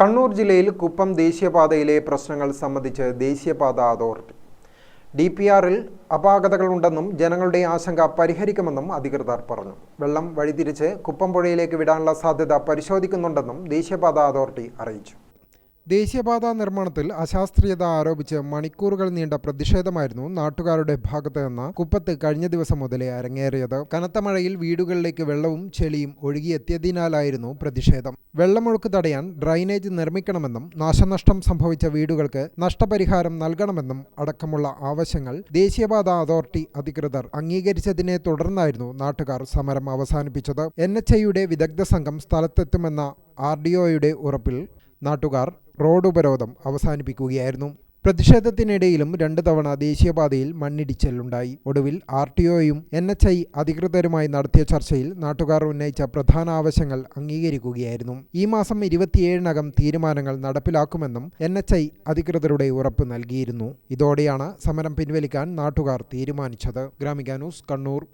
കണ്ണൂർ ജില്ലയിൽ കുപ്പം ദേശീയപാതയിലെ പ്രശ്നങ്ങൾ സംബന്ധിച്ച് ദേശീയപാത അതോറിറ്റി. ഡി പി ആറിൽ അപാകതകളുണ്ടെന്നും ജനങ്ങളുടെ ആശങ്ക പരിഹരിക്കുമെന്നും അധികൃതർ പറഞ്ഞു. വെള്ളം വഴിതിരിച്ച് കുപ്പം പുഴയിലേക്ക് വിടാനുള്ള സാധ്യത പരിശോധിക്കുന്നുണ്ടെന്നും ദേശീയപാത അതോറിറ്റി അറിയിച്ചു. ദേശീയപാത നിർമ്മാണത്തിൽ അശാസ്ത്രീയത ആരോപിച്ച് മണിക്കൂറുകൾ നീണ്ട പ്രതിഷേധമായിരുന്നു നാട്ടുകാരുടെ ഭാഗത്ത് നിന്ന് കുപ്പത്ത് കഴിഞ്ഞ ദിവസം മുതലേ അരങ്ങേറിയത്. കനത്ത മഴയിൽ വീടുകളിലേക്ക് വെള്ളവും ചെളിയും ഒഴുകിയെത്തിയതിനാലായിരുന്നു പ്രതിഷേധം. വെള്ളമൊഴുക്ക് തടയാൻ ഡ്രൈനേജ് നിർമ്മിക്കണമെന്നും നാശനഷ്ടം സംഭവിച്ച വീടുകൾക്ക് നഷ്ടപരിഹാരം നൽകണമെന്നും അടക്കമുള്ള ആവശ്യങ്ങൾ ദേശീയപാത അതോറിറ്റി അധികൃതർ അംഗീകരിച്ചതിനെ തുടർന്നായിരുന്നു നാട്ടുകാർ സമരം അവസാനിപ്പിച്ചത്. എൻ വിദഗ്ധ സംഘം സ്ഥലത്തെത്തുമെന്ന ആർ ഡി ഒയുടെ ഉറപ്പിൽ നാട്ടുകാർ റോഡ് ഉപരോധം അവസാനിപ്പിക്കുകയായിരുന്നു. പ്രതിഷേധത്തിനിടയിലും രണ്ട് തവണ ദേശീയപാതയിൽ മണ്ണിടിച്ചിലുണ്ടായി. ഒടുവിൽ ആർ ടി ഒയും എൻ എച്ച് ഐ അധികൃതരുമായി നടത്തിയ ചർച്ചയിൽ നാട്ടുകാർ ഉന്നയിച്ച പ്രധാന ആവശ്യങ്ങൾ അംഗീകരിക്കുകയായിരുന്നു. ഈ മാസം ഇരുപത്തിയേഴിനകം തീരുമാനങ്ങൾ നടപ്പിലാക്കുമെന്നും എൻ എച്ച് ഐ അധികൃതരുടെ ഉറപ്പ് നൽകിയിരുന്നു. ഇതോടെയാണ് സമരം പിൻവലിക്കാൻ നാട്ടുകാർ തീരുമാനിച്ചത്. ഗ്രാമിക ന്യൂസ് കണ്ണൂർ.